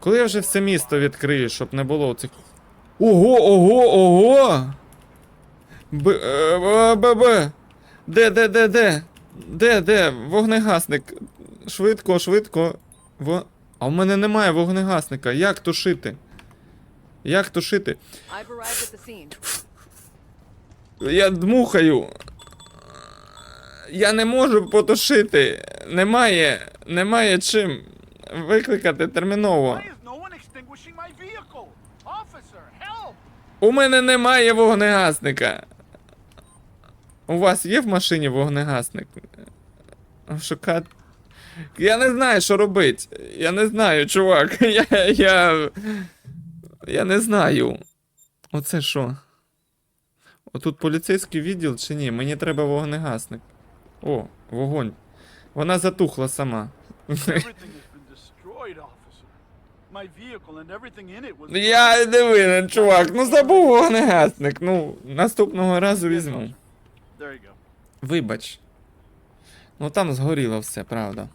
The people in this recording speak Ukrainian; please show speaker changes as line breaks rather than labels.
Коли я вже все місто відкрию, щоб не було цих. Ого, ого, ого! Б. е, Б. Б. Б. Де, де, де, де? Де, де? Вогнегасник. Швидко, швидко. Во... А в мене немає вогнегасника. Як тушити? Як тушити? Я дмухаю. Я не можу потушити. Немає. Немає чим викликати терміново. У мене немає вогнегасника. У вас є в машині вогнегасник? Шукати. Я не знаю, що робити. Я не знаю, чувак. Я. Я. Я не знаю. Оце що? Отут поліцейський відділ чи ні? Мені треба вогнегасник. О, вогонь. Вона затухла сама. Я не винен, чувак. Ну забув вогнегасник. Ну, наступного разу візьму. Вибач. Ну там згоріло все, правда.